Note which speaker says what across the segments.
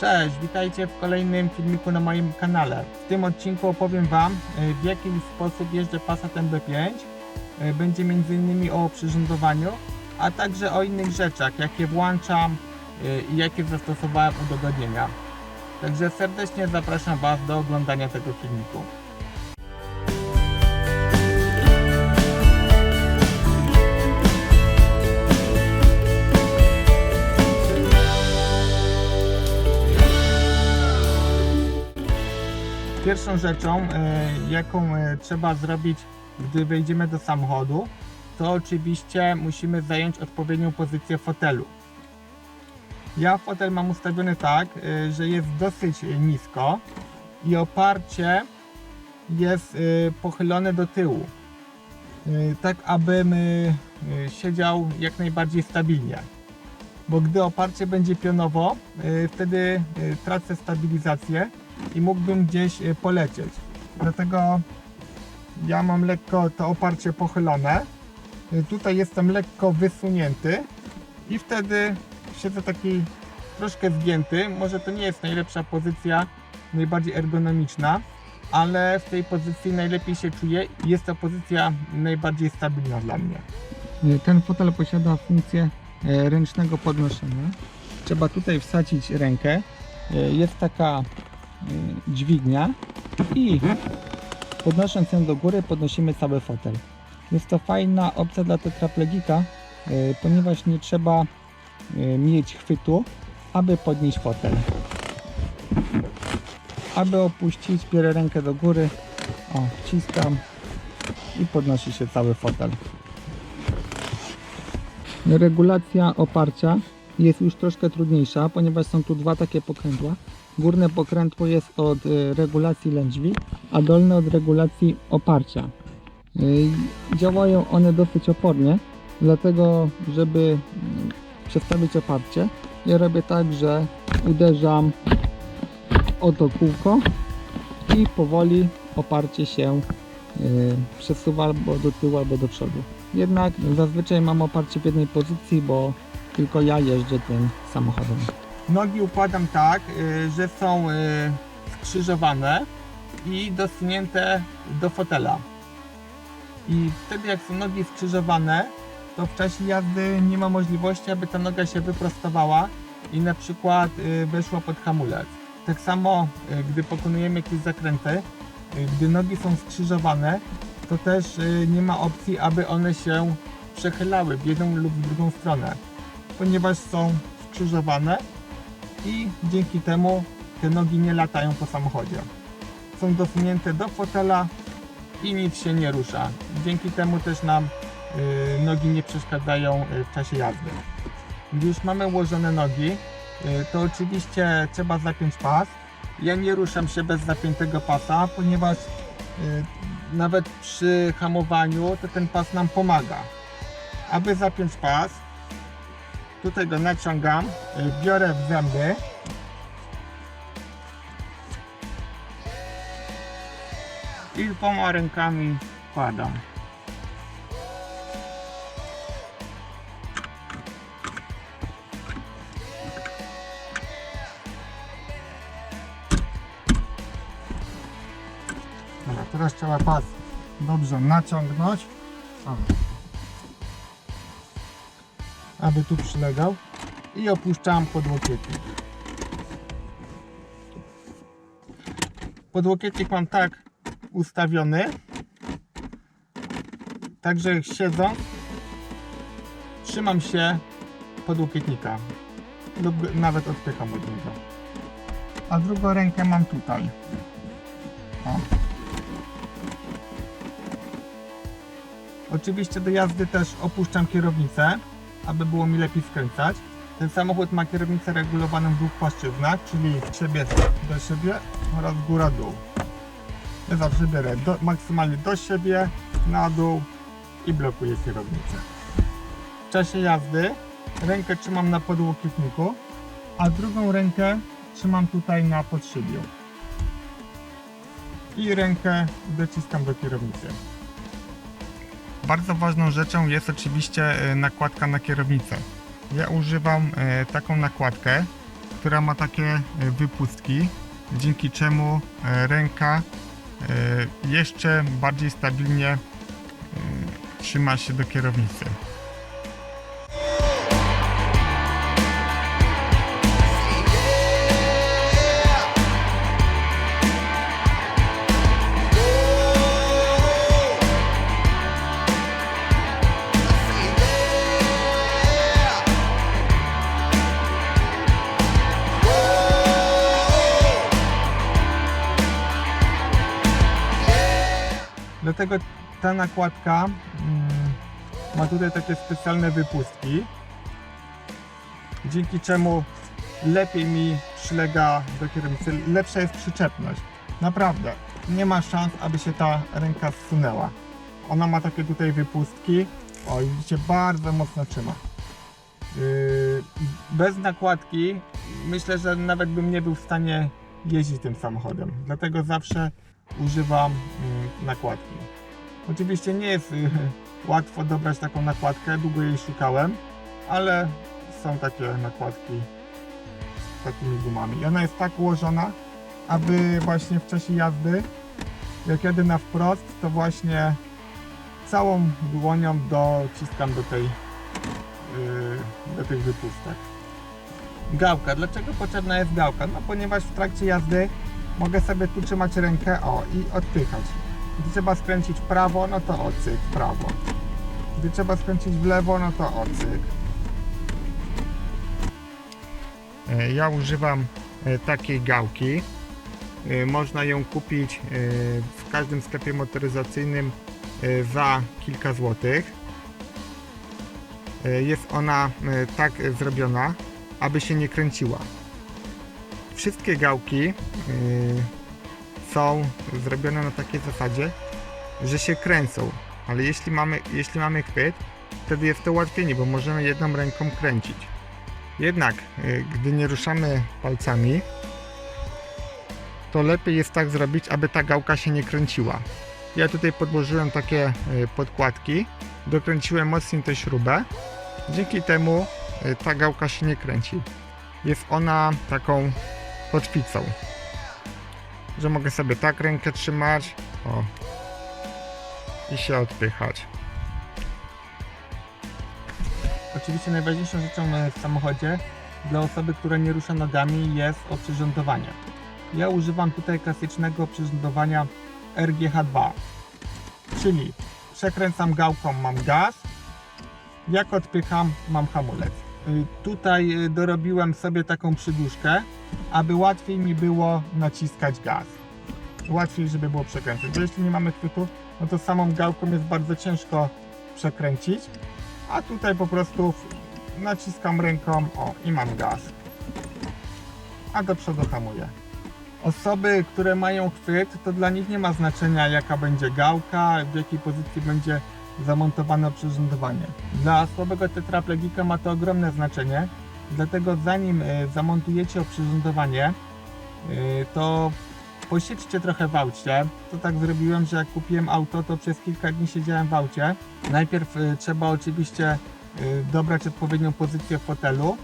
Speaker 1: Cześć, witajcie w kolejnym filmiku na moim kanale. W tym odcinku opowiem Wam, e, w jaki sposób jeżdżę Passat MB5. E, Będzie m.in. o przyrządowaniu, a także o innych rzeczach, jakie włączam e, i jakie zastosowałem udogodnienia. Także serdecznie zapraszam Was do oglądania tego filmiku. Pierwszą rzeczą, e, jaką e, trzeba zrobić, gdy wejdziemy do samochodu, to oczywiście musimy zająć odpowiednią pozycję fotelu. Ja fotel mam ustawiony tak, e, że jest dosyć nisko i oparcie jest pochylone do tyłu. Tak, abym siedział jak najbardziej stabilnie. Bo gdy oparcie będzie pionowo, wtedy tracę stabilizację i mógłbym gdzieś e, polecieć. Dlatego ja mam lekko to oparcie pochylone. E, Tutaj jestem lekko wysunięty i wtedy siedzę taki troszkę zgięty. Może to nie jest najlepsza pozycja, najbardziej ergonomiczna, ale w tej pozycji najlepiej się czuję i jest to pozycja najbardziej stabilna dla mnie. Ten fotel posiada funkcję e, ręcznego podnoszenia. Trzeba tutaj wsadzić rękę. E, Jest taka dźwignia i podnosząc ją do góry podnosimy cały fotel. Jest to fajna opcja dla tetraplegika, y, ponieważ nie trzeba y, mieć chwytu, aby podnieść fotel. Aby opuścić, bierę rękę do góry, o, wciskam i podnosi się cały fotel. Regulacja oparcia jest już troszkę trudniejsza, ponieważ są tu dwa takie pokrętła. Górne pokrętło jest od y, regulacji lędźwi, a dolne od regulacji oparcia. Y, Działają one dosyć opornie, dlatego żeby mm, przestawić oparcie, ja robię tak, że uderzam o to kółko i powoli oparcie się y, przesuwa albo do tyłu, albo do przodu. Jednak zazwyczaj mam oparcie w jednej pozycji, bo tylko ja jeżdżę tym samochodem. Nogi układam tak, y, że są y, skrzyżowane i dosunięte do fotela. I wtedy jak są nogi skrzyżowane, to w czasie jazdy nie ma możliwości, aby ta noga się wyprostowała i na przykład y, weszła pod hamulec. Tak samo, gdy pokonujemy jakieś zakręty, gdy nogi są skrzyżowane, to też nie ma opcji, aby one się przechylały w jedną lub w drugą stronę, ponieważ są skrzyżowane i dzięki temu te nogi nie latają po samochodzie. Są dosunięte do fotela i nic się nie rusza. Dzięki temu też nam y, nogi nie przeszkadzają y, w czasie jazdy. Gdy już mamy ułożone nogi, y, to oczywiście trzeba zapiąć pas. Ja nie ruszam się bez zapiętego pasa, ponieważ nawet przy hamowaniu to ten pas nam pomaga. Aby zapiąć pas, tutaj go naciągam, y, biorę w zęby i dwoma rękami wkładam. Dobra, teraz trzeba pas dobrze naciągnąć. O. Aby tu przylegał. I opuszczam podłokietnik. Podłokietnik mam tak ustawiony. Także siedząc trzymam się podłokietnika lub nawet odpycham od niego. A drugą rękę mam tutaj. O. Oczywiście do jazdy też opuszczam kierownicę, aby było mi lepiej skręcać. Ten samochód ma kierownicę regulowaną w dwóch płaszczyznach, czyli siebie do siebie oraz góra-dół. Ja zawsze biorę do, maksymalnie do siebie, na dół i blokuję kierownicę. W czasie jazdy rękę trzymam na podłokietniku, a drugą rękę trzymam tutaj na podszybiu. I rękę dociskam do kierownicy. Bardzo ważną rzeczą jest oczywiście e, nakładka na kierownicę. Ja używam e, taką nakładkę, która ma takie e, wypustki, dzięki czemu ręka jeszcze bardziej stabilnie trzyma się do kierownicy. Dlatego ta nakładka mm, ma tutaj takie specjalne wypustki, dzięki czemu lepiej mi przylega do kierownicy, lepsza jest przyczepność. Naprawdę, nie ma szans, aby się ta ręka zsunęła. Ona ma takie tutaj wypustki, o widzicie, bardzo mocno trzyma. Yy, bez nakładki myślę, że nawet bym nie był w stanie jeździć tym samochodem. Dlatego zawsze używam mm, nakładki. Oczywiście nie jest y, łatwo dobrać taką nakładkę, długo jej szukałem, ale są takie nakładki z takimi gumami. I ona jest tak ułożona, aby właśnie w czasie jazdy, jak jadę na wprost, to właśnie całą dłonią dociskam do tej yy, do tych wypustek. Gałka. Dlaczego potrzebna jest gałka? No ponieważ w trakcie jazdy mogę sobie tu trzymać rękę o i odpychać. Gdy trzeba skręcić w prawo, no to ocyk, w prawo. Gdy trzeba skręcić w lewo, no to ocyk. E, Ja używam e, takiej gałki. E, Można ją kupić w każdym sklepie motoryzacyjnym za kilka złotych. Jest ona tak zrobiona, aby się nie kręciła. Wszystkie gałki e, są zrobione na takiej zasadzie, że się kręcą, ale jeśli mamy, jeśli mamy chwyt, wtedy jest to ułatwienie, bo możemy jedną ręką kręcić. Jednak, y, gdy nie ruszamy palcami, to lepiej jest tak zrobić, aby ta gałka się nie kręciła. Ja tutaj podłożyłem takie y, podkładki, dokręciłem mocniej tę śrubę, dzięki temu y, ta gałka się nie kręci. Jest ona taką kotwicą że mogę sobie tak rękę trzymać o, i się odpychać. Oczywiście najważniejszą rzeczą w samochodzie dla osoby, która nie rusza nogami jest oprzyrządowanie. Ja używam tutaj klasycznego oprzyrządowania RGH2, czyli przekręcam gałką, mam gaz, jak odpycham, mam hamulec. Y, Tutaj y, dorobiłem sobie taką przyduszkę, aby łatwiej mi było naciskać gaz. Łatwiej, żeby było przekręcać. Bo jeśli nie mamy chwytu, no to samą gałką jest bardzo ciężko przekręcić. A tutaj po prostu naciskam ręką, o i mam gaz. A do przodu hamuję. Osoby, które mają chwyt, to dla nich nie ma znaczenia jaka będzie gałka, w jakiej pozycji będzie zamontowane oprzyrządowanie. Dla słabego tetraplegika ma to ogromne znaczenie, dlatego zanim e, zamontujecie oprzyrządowanie, e, to posiedźcie trochę w aucie. To tak zrobiłem, że jak kupiłem auto, to przez kilka dni siedziałem w aucie. Najpierw e, trzeba oczywiście dobrać odpowiednią pozycję w fotelu,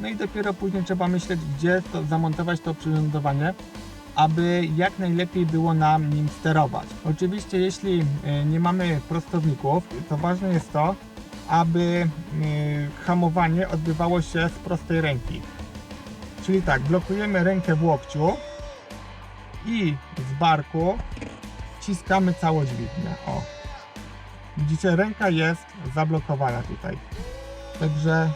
Speaker 1: no i dopiero później trzeba myśleć, gdzie to zamontować to oprzyrządowanie, aby jak najlepiej było nam nim sterować. Oczywiście jeśli e, nie mamy prostowników, to ważne jest to, aby e, hamowanie odbywało się z prostej ręki. Czyli tak, blokujemy rękę w łokciu i z barku wciskamy całą dźwignię. O. Widzicie, ręka jest zablokowana tutaj. Także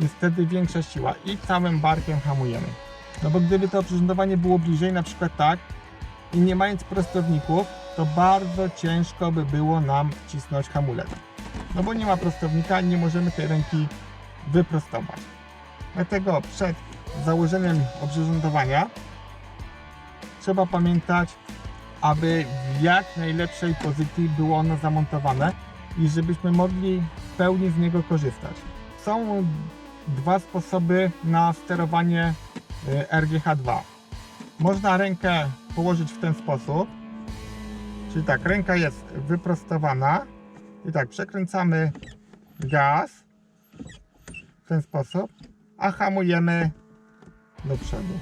Speaker 1: jest wtedy większa siła i całym barkiem hamujemy. No bo gdyby to oprzyrządowanie było bliżej, na przykład tak, i nie mając prostowników, to bardzo ciężko by było nam wcisnąć hamulec. No bo nie ma prostownika nie możemy tej ręki wyprostować. Dlatego przed założeniem oprzyrządowania trzeba pamiętać, aby w jak najlepszej pozycji było ono zamontowane i żebyśmy mogli w pełni z niego korzystać. Są dwa sposoby na sterowanie RGH2. Można rękę położyć w ten sposób, czyli tak, ręka jest wyprostowana i tak, przekręcamy gaz w ten sposób,
Speaker 2: a hamujemy do przodu.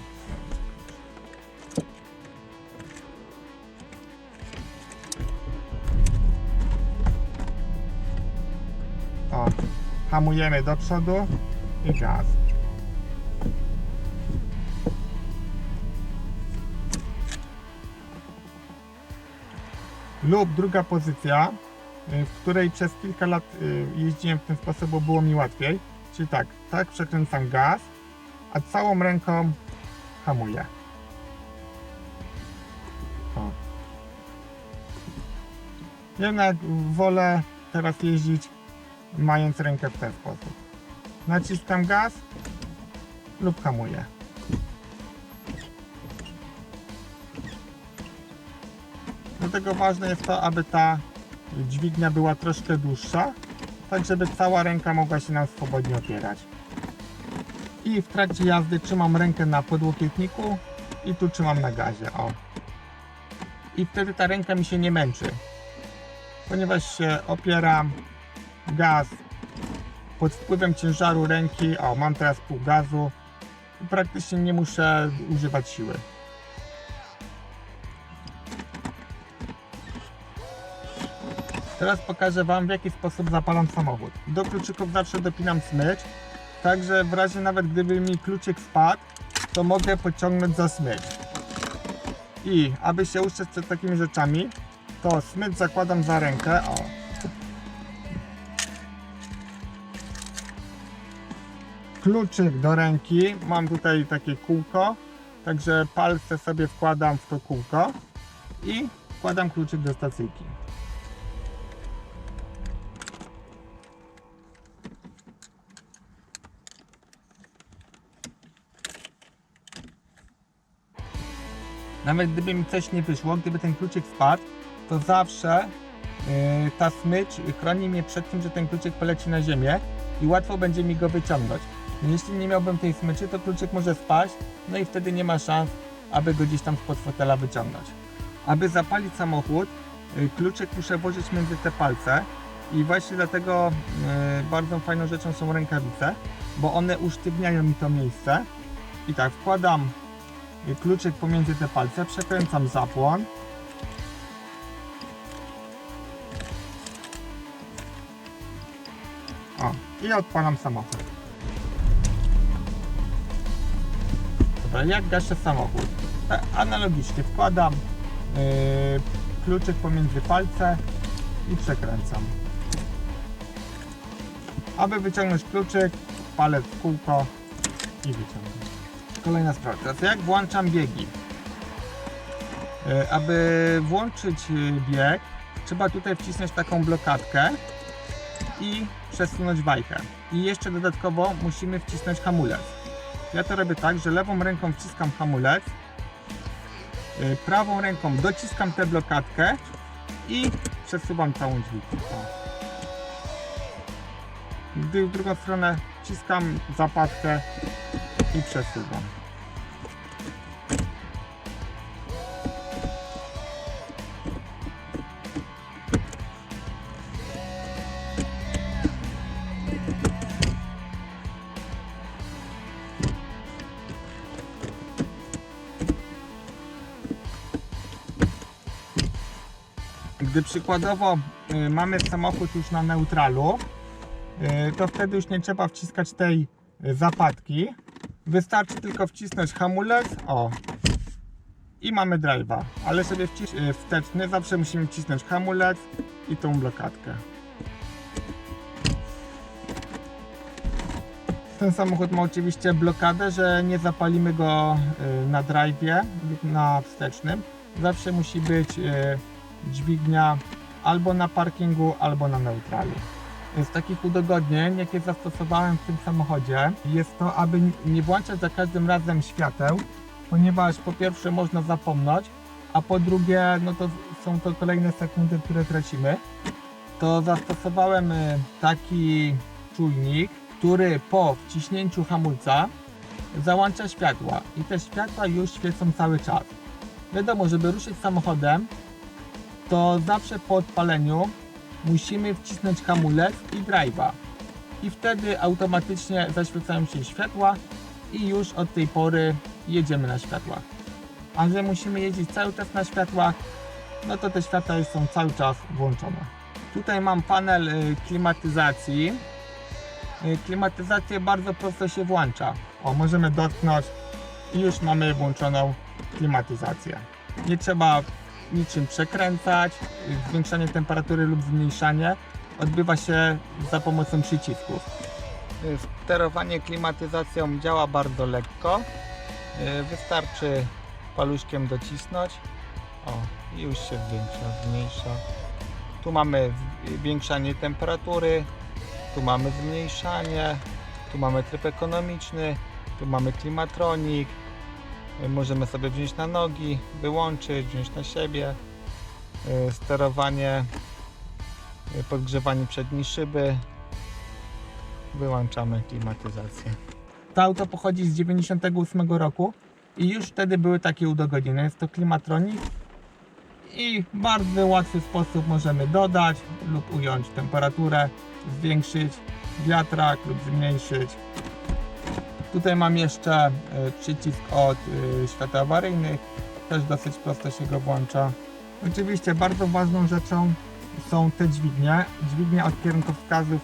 Speaker 2: O, hamujemy do przodu i gaz. Lub druga pozycja, y, w której przez kilka lat y, jeździłem w ten sposób, bo było mi łatwiej. Czyli tak, tak przekręcam gaz, a całą ręką hamuję. O. Jednak wolę teraz jeździć mając rękę w ten sposób. Naciskam gaz lub hamuję. Dlatego ważne jest to, aby ta dźwignia była troszkę dłuższa, tak żeby cała ręka mogła się nam swobodnie opierać. I w trakcie jazdy trzymam rękę na podłokietniku i tu trzymam na gazie. O. I wtedy ta ręka mi się nie męczy, ponieważ się opieram gaz pod wpływem ciężaru ręki. O, mam teraz pół gazu praktycznie nie muszę używać siły. Teraz pokażę Wam w jaki sposób zapalam samochód. Do kluczyków zawsze dopinam smycz, także w razie nawet gdyby mi kluczyk spadł, to mogę pociągnąć za smycz. I aby się ustrzec przed takimi rzeczami, to smycz zakładam za rękę, o. Kluczyk do ręki, mam tutaj takie kółko, także palce sobie wkładam w to kółko i wkładam kluczyk do stacyjki. Nawet gdyby mi coś nie wyszło, gdyby ten kluczyk spadł, to zawsze yy, ta smycz chroni mnie przed tym, że ten kluczyk poleci na ziemię i łatwo będzie mi go wyciągnąć. Jeśli nie miałbym tej smyczy, to kluczyk może spaść, no i wtedy nie ma szans, aby go gdzieś tam spod fotela wyciągnąć. Aby zapalić samochód, yy, kluczyk muszę włożyć między te palce i właśnie dlatego yy, bardzo fajną rzeczą są rękawice, bo one usztywniają mi to miejsce. I tak, wkładam kluczyk pomiędzy te palce, przekręcam zapłon. O, i odpalam samochód. Dobra, jak gaszę samochód? E, Analogicznie wkładam yy, kluczyk pomiędzy palce i przekręcam. Aby wyciągnąć kluczyk, palec w kółko i wyciągam. Kolejna sprawa. Teraz jak włączam biegi? E, Aby włączyć e, bieg, trzeba tutaj wcisnąć taką blokadkę i przesunąć wajchę. I jeszcze dodatkowo musimy wcisnąć hamulec. Ja to robię tak, że lewą ręką wciskam hamulec, e, prawą ręką dociskam tę blokadkę i przesuwam całą dźwignię. Gdy w drugą stronę wciskam zapadkę i przesuwam. Gdy przykładowo y, mamy samochód już na neutralu, y, to wtedy już nie trzeba wciskać tej y, zapadki. Wystarczy tylko wcisnąć hamulec, o i mamy drive'a, ale sobie wcis y, wsteczny zawsze musimy wcisnąć hamulec i tą blokadkę. Ten samochód ma oczywiście blokadę, że nie zapalimy go y, na drive'ie na wstecznym. Zawsze musi być y, dźwignia albo na parkingu, albo na neutralu. Z takich udogodnień, jakie zastosowałem w tym samochodzie, jest to, aby nie włączać za każdym razem świateł, ponieważ po pierwsze można zapomnieć, a po drugie, no to są to kolejne sekundy, które tracimy. To zastosowałem y, taki czujnik, który po wciśnięciu hamulca załącza światła i te światła już świecą cały czas. Wiadomo, żeby ruszyć samochodem, to zawsze po odpaleniu musimy wcisnąć hamulec i drive'a. i wtedy automatycznie zaświecają się światła i już od tej pory jedziemy na światłach. A że musimy jeździć cały czas na światłach, no to te światła już są cały czas włączone. Tutaj mam panel y, klimatyzacji. Y, Klimatyzację bardzo prosto się włącza. O, możemy dotknąć i już mamy włączoną klimatyzację. Nie trzeba niczym przekręcać. Zwiększanie temperatury lub zmniejszanie odbywa się za pomocą przycisków. Sterowanie klimatyzacją działa bardzo lekko. Wystarczy paluszkiem docisnąć. O, i już się zwiększa, zmniejsza. Tu mamy zwiększanie temperatury, tu mamy zmniejszanie, tu mamy tryb ekonomiczny, tu mamy klimatronik. Możemy sobie wziąć na nogi, wyłączyć, wziąć na siebie. Y, Sterowanie, y, podgrzewanie przedniej szyby. Wyłączamy klimatyzację. To auto pochodzi z 98 roku i już wtedy były takie udogodnienia. Jest to klimatronik i w bardzo łatwy sposób możemy dodać lub ująć temperaturę, zwiększyć wiatrak lub zmniejszyć. Tutaj mam jeszcze e, przycisk od e, świateł awaryjnych, też dosyć prosto się go włącza. Oczywiście bardzo ważną rzeczą są te dźwignie, dźwignia od kierunkowskazów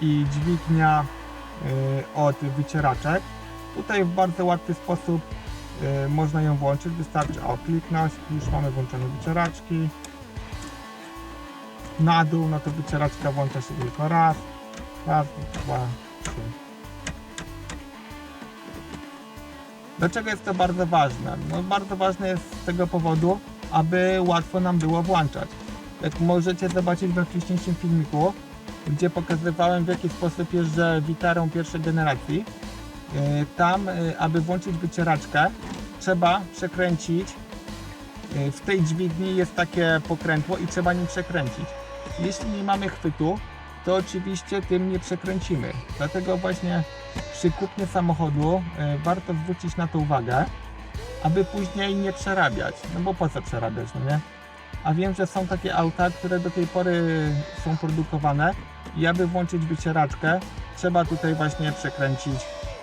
Speaker 2: i dźwignia e, od wycieraczek. Tutaj w bardzo łatwy sposób można ją włączyć, wystarczy o kliknąć, już mamy włączone wycieraczki. Na dół, no to wycieraczka włącza się tylko raz, raz, dwa, trzy. Dlaczego jest to bardzo ważne? No bardzo ważne jest z tego powodu, aby łatwo nam było włączać. Jak możecie zobaczyć we wcześniejszym filmiku, gdzie pokazywałem w jaki sposób jeżdżę witarą pierwszej generacji, yy, tam, yy, aby włączyć wycieraczkę, trzeba przekręcić. yy, W tej dźwigni jest takie pokrętło i trzeba nim przekręcić. Jeśli nie mamy chwytu, to oczywiście tym nie przekręcimy. Dlatego właśnie przy kupnie samochodu y, warto zwrócić na to uwagę, aby później nie przerabiać. No bo po co przerabiać, no nie? A wiem, że są takie auta, które do tej pory są produkowane i aby włączyć wycieraczkę, trzeba tutaj właśnie przekręcić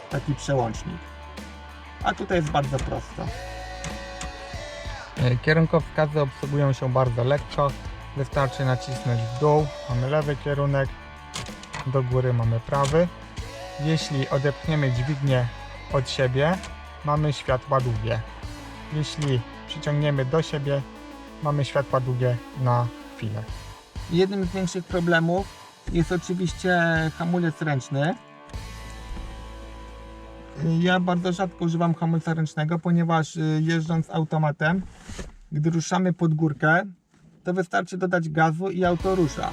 Speaker 2: taki przełącznik. A tutaj jest bardzo prosto. E, Kierunkowskazy obsługują się bardzo lekko. Wystarczy nacisnąć w dół, mamy lewy kierunek, do góry mamy prawy. Jeśli odepchniemy dźwignię od siebie, mamy światła długie. Jeśli przyciągniemy do siebie, mamy światła długie na chwilę. Jednym z większych problemów jest oczywiście hamulec ręczny. Ja bardzo rzadko używam hamulca ręcznego, ponieważ y, jeżdżąc automatem, gdy ruszamy pod górkę, to wystarczy dodać gazu i auto rusza.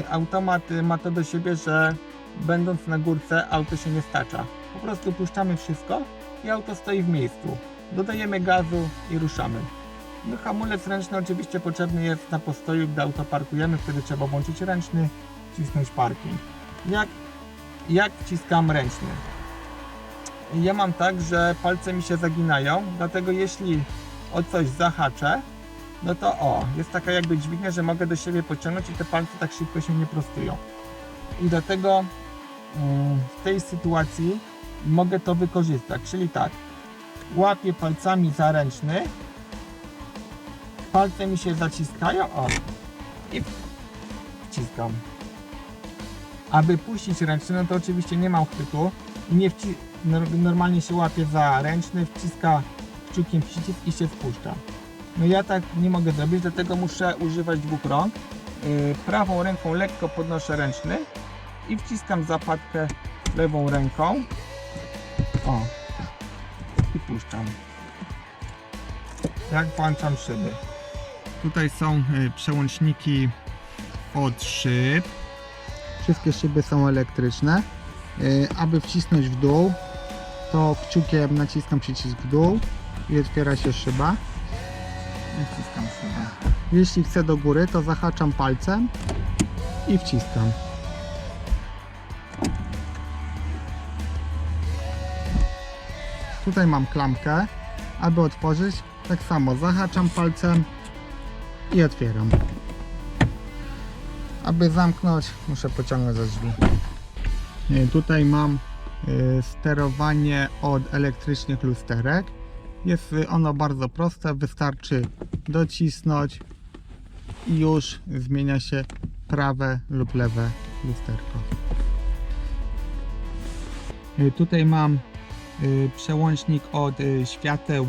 Speaker 2: Y, Automat y, ma to do siebie, że będąc na górce auto się nie stacza. Po prostu puszczamy wszystko i auto stoi w miejscu. Dodajemy gazu i ruszamy. No, hamulec ręczny oczywiście potrzebny jest na postoju, gdy auto parkujemy, wtedy trzeba włączyć ręczny, wcisnąć parking. Jak, jak wciskam ręczny? Ja mam tak, że palce mi się zaginają, dlatego jeśli o coś zahaczę, no to o, jest taka jakby dźwignia, że mogę do siebie pociągnąć i te palce tak szybko się nie prostują. I dlatego w tej sytuacji mogę to wykorzystać, czyli tak, łapię palcami za ręczny, palce mi się zaciskają, o, i wciskam. Aby puścić ręczny, no to oczywiście nie mam chwytu i nie normalnie się łapię za ręczny, wciska kciukiem przycisk i się spuszcza. No ja tak nie mogę zrobić, dlatego muszę używać dwóch rąk. Yy, prawą ręką lekko podnoszę ręczny i wciskam zapadkę lewą ręką. O. I puszczam. Jak włączam szyby. Tutaj są y, przełączniki od szyb. Wszystkie szyby są elektryczne. Y, Aby wcisnąć w dół, to kciukiem naciskam przycisk w dół i otwiera się szyba. Wciskam szybę. Jeśli chcę do góry, to zahaczam palcem i wciskam. Tutaj mam klamkę. Aby otworzyć, tak samo zahaczam palcem i otwieram. Aby zamknąć, muszę pociągnąć za drzwi.
Speaker 1: Y, Tutaj mam y, sterowanie od elektrycznych lusterek. Jest y, ono bardzo proste, wystarczy docisnąć i już zmienia się prawe lub lewe lusterko. Tutaj mam przełącznik od y, świateł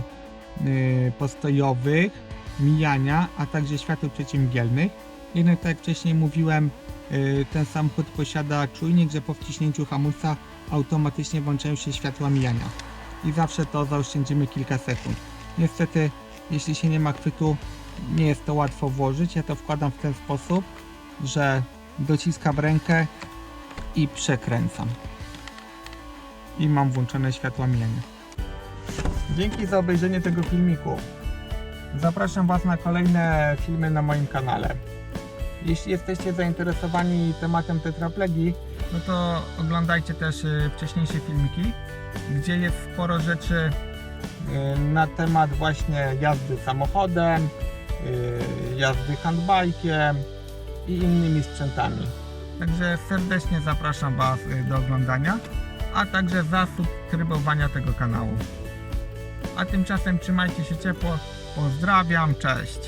Speaker 1: y, postojowych, mijania, a także świateł przeciwmgielnych. Jednak tak jak wcześniej mówiłem, y, ten samochód posiada czujnik, że po wciśnięciu hamulca automatycznie włączają się światła mijania. I zawsze to zaoszczędzimy kilka sekund. Niestety, jeśli się nie ma chwytu, nie jest to łatwo włożyć. Ja to wkładam w ten sposób, że dociskam rękę i przekręcam. I mam włączone światła mijania. Dzięki za obejrzenie tego filmiku. Zapraszam Was na kolejne filmy na moim kanale. Jeśli jesteście zainteresowani tematem tetraplegii, no to oglądajcie też y, wcześniejsze filmiki, gdzie jest sporo rzeczy y, na temat właśnie jazdy samochodem, y, jazdy handbajkiem i innymi sprzętami. Także serdecznie zapraszam Was do oglądania, a także zasubskrybowania tego kanału. A tymczasem trzymajcie się ciepło. Pozdrawiam, cześć.